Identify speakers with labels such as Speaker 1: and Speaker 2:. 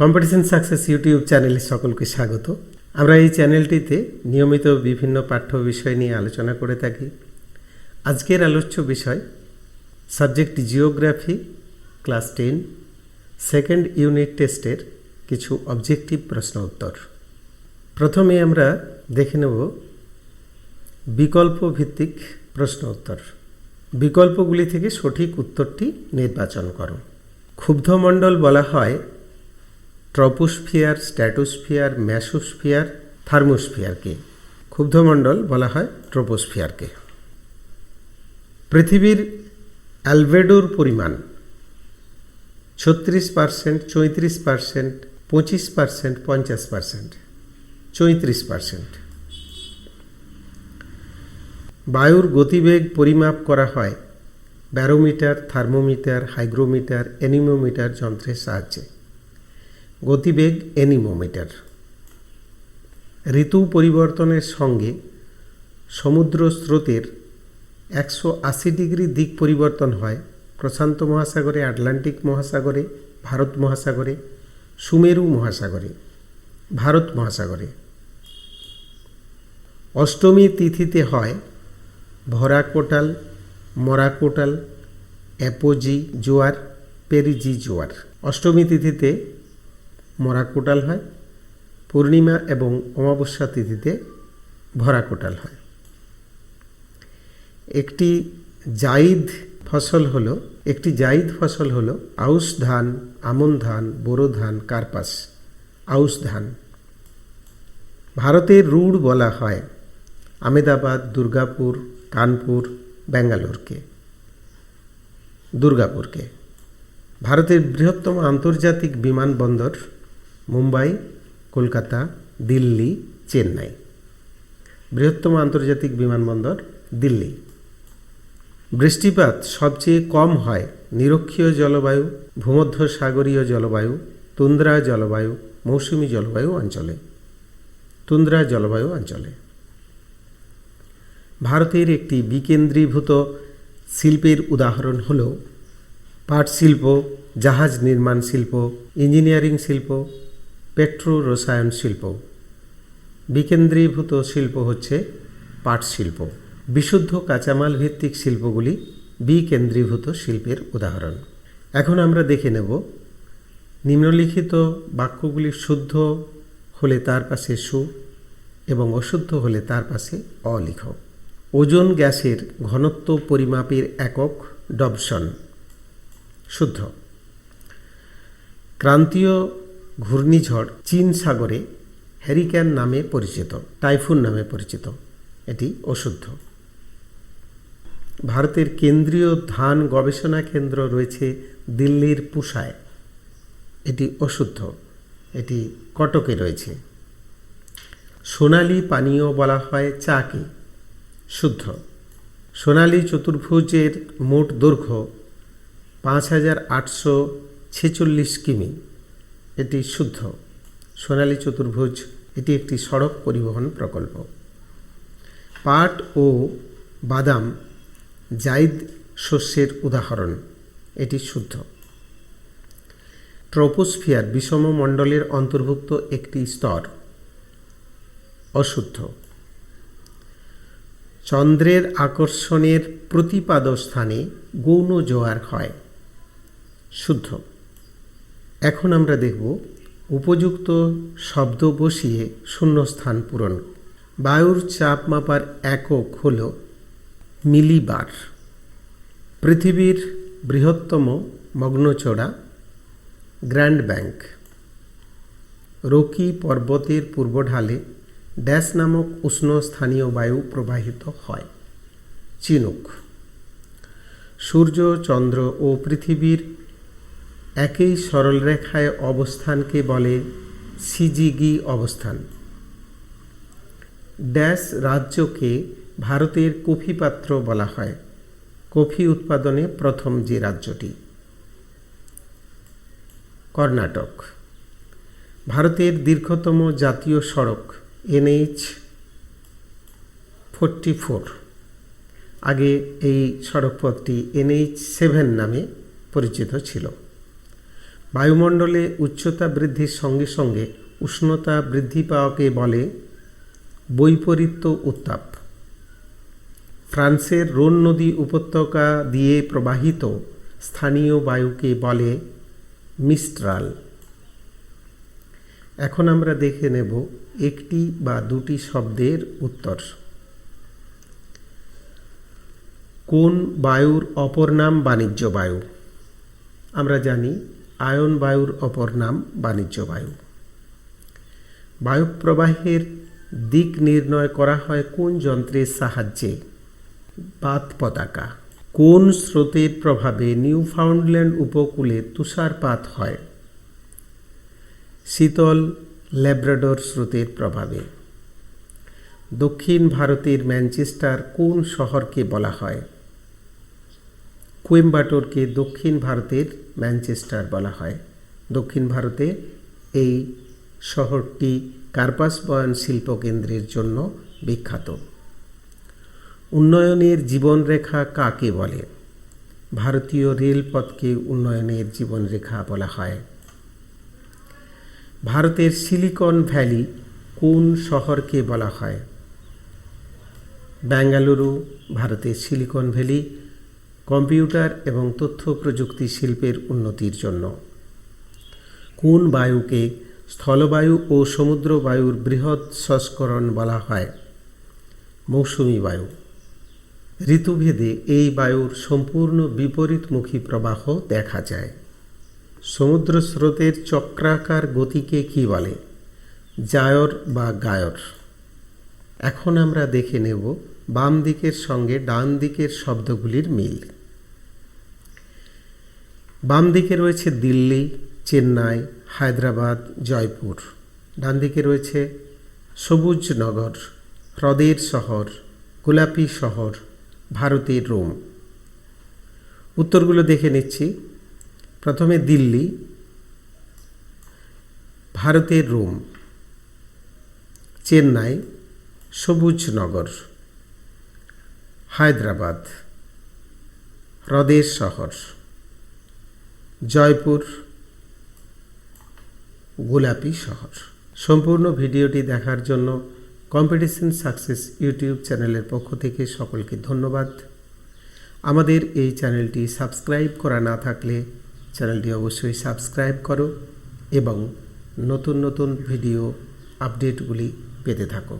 Speaker 1: Competition success YouTube চ্যানেলে সকলকে স্বাগত। আমরা এই চ্যানেলটিতে নিয়মিত বিভিন্ন পাঠ্য বিষয় নিয়ে আলোচনা করে থাকি। আজকের আলোচ্য বিষয় subject geography class ten second unit টেস্টের কিছু অবজেক্টিভ প্রশ্ন উত্তর। প্রথমে আমরা দেখে নেব বিকল্প ভিত্তিক প্রশ্ন উত্তর। বিকল্পগুলি থেকে সঠিক উত্তরটি নির্বাচন করো। ক্ষুব্ধমণ্ডল বলা হয় ট্রপোস্ফিয়ার, স্ট্যাটোস্ফিয়ার, ম্যাসোস্ফিয়ার, থার্মোস্ফিয়ারকে। ক্ষুব্ধমণ্ডল বলা হয় ট্রপোস্ফিয়ারকে। পৃথিবীর অ্যালবেডোর পরিমাণ ছত্রিশ পার্সেন্ট, চৈত্রিশ পার্সেন্ট, পঁচিশ পার্সেন্ট, পঞ্চাশ পার্সেন্ট, চৈত্রিশ পার্সেন্ট। বায়ুর গতিবেগ পরিমাপ করা হয় ব্যারোমিটার, থার্মোমিটার, হাইগ্রোমিটার, অ্যানিমোমিটার যন্ত্রের সাহায্যে। গতিবেগ অ্যানিমোমিটার ঋতু পরিবর্তনের সঙ্গে সমুদ্র স্রোতের একশো আশি ডিগ্রি দিক পরিবর্তন হয়। প্রশান্ত মহাসাগরে, আটলান্টিক মহাসাগরে, ভারত মহাসাগরে, সুমেরু মহাসাগরে, ভারত মহাসাগরে। অষ্টমী তিথিতে হয় ভরা কোটাল মরা কোটাল অ্যাপোজি জোয়ার, পেরিজি জোয়ার। অষ্টমী তিথিতে মরা কোটাল হয়, পূর্ণিমা এবং অমাবস্যা তিথিতে ভরা কোটাল হয়। একটি জাইদ ফসল হলো, একটি জাইদ ফসল হলো আউশ ধান, আমন ধান, বোরো ধান, কার্পাস, আউশ ধান। ভারতের রুড় বলা হয় আমেদাবাদ, দুর্গাপুর, কানপুর, ব্যাঙ্গালোরকে, দুর্গাপুরকে। ভারতের বৃহত্তম আন্তর্জাতিক বিমানবন্দর মুম্বাই, কলকাতা, দিল্লি, চেন্নাই। বৃহত্তম আন্তর্জাতিক বিমানবন্দর, দিল্লি। বৃষ্টিপাত সবচেয়ে কম হয় নিরক্ষীয় জলবায়ু ভূমধ্য সাগরীয় জলবায়ু, তুন্দ্রা জলবায়ু, মৌসুমী জলবায়ু অঞ্চলে। তুন্দ্রা জলবায়ু অঞ্চলে। ভারতের একটি বিকেন্দ্রীভূত শিল্পের উদাহরণ হল পাট শিল্প, জাহাজ নির্মাণ শিল্প, ইঞ্জিনিয়ারিং শিল্প পেট্রো রসায়ন শিল্প। বিকেন্দ্রীভূত শিল্প হচ্ছে পাট শিল্প। বিশুদ্ধ কাঁচামাল ভিত্তিক শিল্পগুলি বিকেন্দ্রীভূত শিল্পের উদাহরণ। এখন আমরা দেখে নেব নিম্নলিখিত বাক্যগুলি শুদ্ধ হলে তার পাশে সু এবং অশুদ্ধ হলে তার পাশে অলিখ। ওজন গ্যাসের ঘনত্ব পরিমাপের একক ডবসন। শুদ্ধ। ক্রান্তীয় ঘূর্ণিঝড় চীন সাগরে হ্যারিক্যান নামে পরিচিত, টাইফুন নামে পরিচিত। এটি অশুদ্ধ। ভারতের কেন্দ্রীয় ধান গবেষণা কেন্দ্র রয়েছে দিল্লির পুষায়। এটি অশুদ্ধ। এটি কটকে রয়েছে। সোনালি পানীয় বলা হয় চাকে। শুদ্ধ। সোনালি চতুর্ভুজের মোট দৈর্ঘ্য পাঁচ হাজার আটশো ছেচল্লিশ কিমি। এটি শুদ্ধ। সোনালী চতুর্ভুজ, এটি একটি সড়ক পরিবহন প্রকল্প। পাট ও বাদাম জাইদ শস্যের উদাহরণ, এটি শুদ্ধ। ট্রোপোস্ফিয়ার বিষম মণ্ডলের অন্তর্ভুক্ত একটি স্তর, অশুদ্ধ। চন্দ্রের আকর্ষণের প্রতিপাদ স্থানে গৌণ জোয়ার হয়, শুদ্ধ। এখন আমরা দেখব উপযুক্ত শব্দ বসিয়ে শূন্যস্থান পূরণ। বায়ুর চাপ মাপার একক হল মিলিবার। পৃথিবীর বৃহত্তম মগ্নচড়া গ্র্যান্ড ব্যাংক। রকি পর্বতের পূর্বঢালে ড্যাশ নামক উষ্ণ স্থানীয় বায়ু প্রবাহিত হয়, চিনুক। সূর্য, চন্দ্র ও পৃথিবীর একই সরলরেখায় অবস্থানকে বলে সিজিগি অবস্থান। ড্যাশ রাজ্যকে ভারতের কফি পাত্র বলা হয়। কফি উৎপাদনে প্রথম যে রাজ্যটি। কর্ণাটক। ভারতের দীর্ঘতম জাতীয় সড়ক, এনএইচ ফোরটি ফোর। আগে এই সড়কপথটি এনএইচ সেভেন নামে পরিচিত ছিল। বায়ুমণ্ডলে উচ্চতা বৃদ্ধির সঙ্গে সঙ্গে উষ্ণতা বৃদ্ধি পাওয়াকে বলে বৈপরীত্য উত্তাপ। ফ্রান্সের রোন নদী উপত্যকা দিয়ে প্রবাহিত স্থানীয় বায়ুকে বলে মিস্ট্রাল। এখন আমরা দেখে নেব একটি বা দুটি শব্দের উত্তর। কোন বায়ুর অপর নাম বাণিজ্য বায়ু? আমরা জানি আয়ন বায়ুর অপর নাম বাণিজ্য বায়ু। বায়ু প্রবাহের দিক নির্ণয় করা হয় কোন যন্ত্রের সাহায্যে? বাত পতাকা। কোন স্রোতের প্রভাবে নিউফাউন্ডল্যান্ড উপকূলে তুষারপাত হয়? শীতল ল্যাব্রাডর স্রোতের প্রভাবে। দক্ষিণ ভারতের ম্যানচেস্টার কোন শহরকে বলা হয়? কোয়েম্বাটোরকে দক্ষিণ ভারতের ম্যানচেস্টার বলা হয়। দক্ষিণ ভারতে এই শহরটি কার্পাস বয়ন শিল্পকেন্দ্রের জন্য বিখ্যাত। উন্নয়নের জীবনরেখা কাকে বলে? ভারতীয় রেলপথকে উন্নয়নের জীবনরেখা বলা হয়। ভারতের সিলিকন ভ্যালি কোন শহরকে বলা হয়? বেঙ্গালুরু, ভারতের সিলিকন ভ্যালি কম্পিউটার এবং তথ্য প্রযুক্তি শিল্পের উন্নতির জন্য। কোন বায়ুকে স্থলবায়ু ও সমুদ্র বায়ুর বৃহৎ সংস্করণ বলা হয়? মৌসুমি বায়ু। ঋতুভেদে এই বায়ুর সম্পূর্ণ বিপরীতমুখী প্রবাহ দেখা যায়। সমুদ্র স্রোতের চক্রাকার গতিকে কি বলে? জায়র বা গায়র। এখন আমরা দেখে নেব বাম দিকের সঙ্গে ডান দিকের শব্দগুলির মিল। বাম দিকে রয়েছে দিল্লি, চেন্নাই, হায়দ্রাবাদ, জয়পুর। ডান দিকে রয়েছে সবুজ নগর, হ্রদের শহর, গোলাপি শহর, ভারতের রোম। উত্তরগুলো দেখে নিচ্ছি। প্রথমে দিল্লি, ভারতের রোম, চেন্নাই সবুজ নগর হায়দ্রাবাদ, হ্রদের শহর, জয়পুর, গোলাপি শহর। সম্পূর্ণ ভিডিওটি দেখার জন্য কম্পিটিশন সাকসেস ইউটিউব চ্যানেলের পক্ষ থেকে সকলকে ধন্যবাদ। আমাদের এই চ্যানেলটি সাবস্ক্রাইব করা না থাকলে চ্যানেলটি অবশ্যই সাবস্ক্রাইব করো এবং নতুন নতুন ভিডিও আপডেটগুলি পেতে থাকো।